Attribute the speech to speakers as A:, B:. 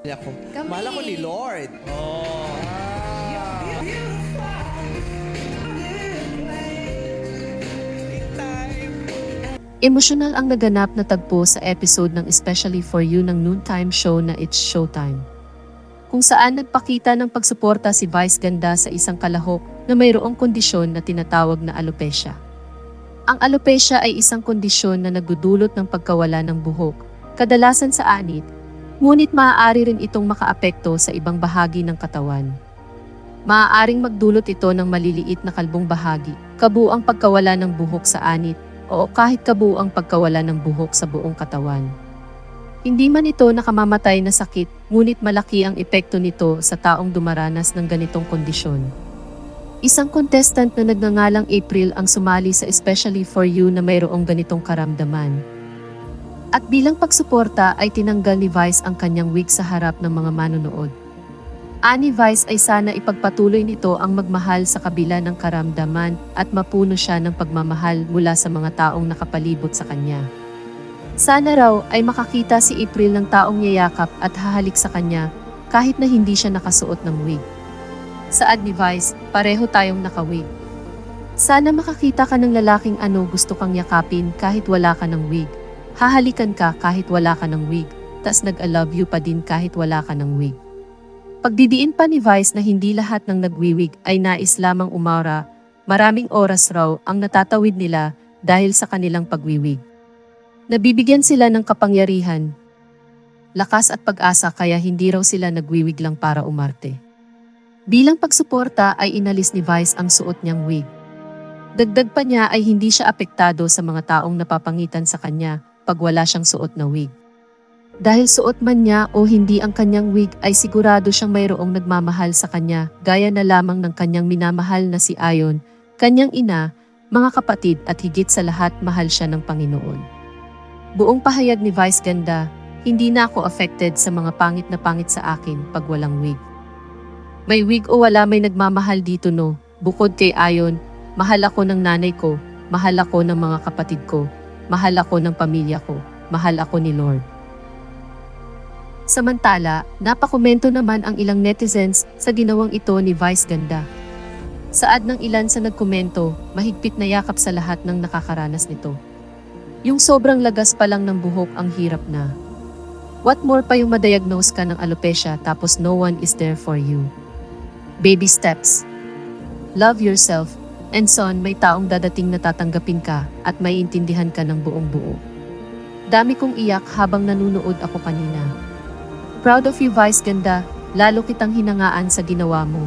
A: Ako,
B: Kami.
A: mahal ako ni Lord. Oh.
C: Emosyonal ang naganap na tagpo sa episode ng Especially For You ng noontime show na It's Showtime. Kung saan nagpakita ng pagsuporta si Vice Ganda sa isang kalahok na mayroong kondisyon na tinatawag na alopecia. Ang alopecia ay isang kondisyon na nagdudulot ng pagkawala ng buhok, kadalasan sa anit, ngunit maaari rin itong makaapekto sa ibang bahagi ng katawan. Maaaring magdulot ito ng maliliit na kalbong bahagi, kabuang pagkawala ng buhok sa anit, o kahit kabuang pagkawala ng buhok sa buong katawan. Hindi man ito nakamamatay na sakit, ngunit malaki ang epekto nito sa taong dumaranas ng ganitong kondisyon. Isang contestant na nagngangalang April ang sumali sa Especially For You na mayroong ganitong karamdaman. At bilang pagsuporta ay tinanggal ni Vice ang kanyang wig sa harap ng mga manonood. Ani Vice ay sana ipagpatuloy nito ang magmahal sa kabila ng karamdaman at mapuno siya ng pagmamahal mula sa mga taong nakapalibot sa kanya. Sana raw ay makakita si April ng taong yayakap at hahalik sa kanya kahit na hindi siya nakasuot ng wig. Saad ni Vice, pareho tayong nakawig. Sana makakita ka ng lalaking ano gusto kang yakapin kahit wala ka ng wig. Hahalikan ka kahit wala ka ng wig, tas nag-I love you pa din kahit wala ka ng wig. Pagdidiin pa ni Vice na hindi lahat ng nagwiwig ay nais lamang umara, maraming oras raw ang natatawid nila dahil sa kanilang pagwiwig. Nabibigyan sila ng kapangyarihan, lakas at pag-asa kaya hindi raw sila nagwiwig lang para umarte. Bilang pagsuporta ay inalis ni Vice ang suot niyang wig. Dagdag pa niya ay hindi siya apektado sa mga taong napapangitan sa kanya pag wala siyang suot na wig. Dahil suot man niya o hindi ang kanyang wig ay sigurado siyang mayroong nagmamahal sa kanya gaya na lamang ng kanyang minamahal na si Ayon, kanyang ina, mga kapatid at higit sa lahat mahal siya ng Panginoon. Buong pahayag ni Vice Ganda, hindi na ako affected sa mga pangit na pangit sa akin pag walang wig. May wig o wala may nagmamahal dito no, bukod kay Ayon, mahal ako ng nanay ko, mahal ako ng mga kapatid ko, mahal ako ng pamilya ko, mahal ako ni Lord. Samantala, napakomento naman ang ilang netizens sa ginawang ito ni Vice Ganda. Saad ng ilan sa nagkomento, mahigpit na yakap sa lahat ng nakakaranas nito. Yung sobrang lagas pa lang ng buhok ang hirap na. What more pa yung madiagnose ka ng alopecia tapos no one is there for you. Baby steps. Love yourself, and son may taong dadating na tatanggapin ka at may intindihan ka ng buong buo. Dami kong iyak habang nanunood ako kanina. Proud of you Vice Ganda, lalo kitang hinangaan sa ginawa mo.